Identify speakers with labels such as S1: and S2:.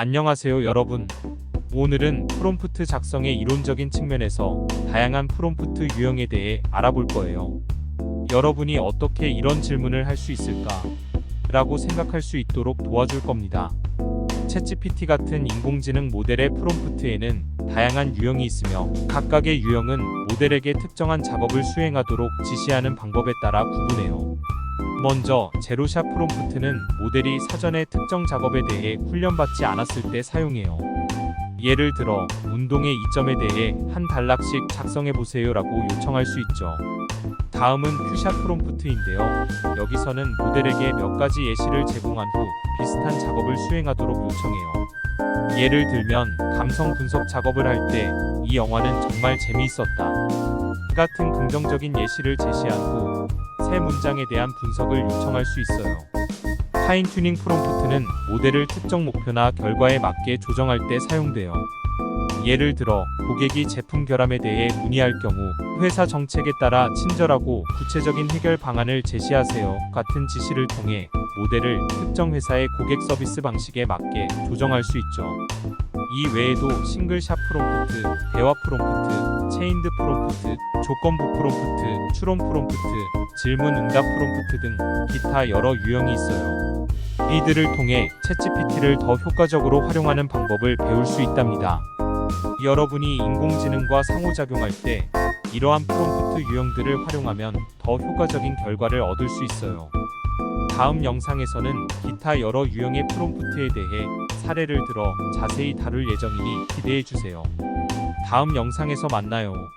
S1: 안녕하세요 여러분. 오늘은 프롬프트 작성의 이론적인 측면에서 다양한 프롬프트 유형에 대해 알아볼 거예요. 여러분이 어떻게 이런 질문을 할 수 있을까? 라고 생각할 수 있도록 도와줄 겁니다. 챗GPT 같은 인공지능 모델의 프롬프트에는 다양한 유형이 있으며 각각의 유형은 모델에게 특정한 작업을 수행하도록 지시하는 방법에 따라 구분해요. 먼저 제로샷 프롬프트는 모델이 사전에 특정 작업에 대해 훈련받지 않았을 때 사용해요. 예를 들어 운동의 이점에 대해 한 단락씩 작성해 보세요라고 요청할 수 있죠. 다음은 큐샷 프롬프트인데요. 여기서는 모델에게 몇 가지 예시를 제공한 후 비슷한 작업을 수행하도록 요청해요. 예를 들면 감성 분석 작업을 할 때 이 영화는 정말 재미있었다. 같은 긍정적인 예시를 제시한 후 새 문장에 대한 분석을 요청할 수 있어요. 파인 튜닝 프롬프트는 모델을 특정 목표나 결과에 맞게 조정할 때 사용돼요. 예를 들어 고객이 제품 결함에 대해 문의할 경우 회사 정책에 따라 친절하고 구체적인 해결 방안을 제시하세요 같은 지시를 통해 모델을 특정 회사의 고객 서비스 방식에 맞게 조정할 수 있죠. 이 외에도 싱글 샷 프롬프트, 대화 프롬프트, 체인드 프롬프트, 조건부 프롬프트, 추론 프롬프트, 질문 응답 프롬프트 등 기타 여러 유형이 있어요. 이들을 통해 챗GPT를 더 효과적으로 활용하는 방법을 배울 수 있답니다. 여러분이 인공지능과 상호작용할 때 이러한 프롬프트 유형들을 활용하면 더 효과적인 결과를 얻을 수 있어요. 다음 영상에서는 기타 여러 유형의 프롬프트에 대해 사례를 들어 자세히 다룰 예정이니 기대해 주세요. 다음 영상에서 만나요.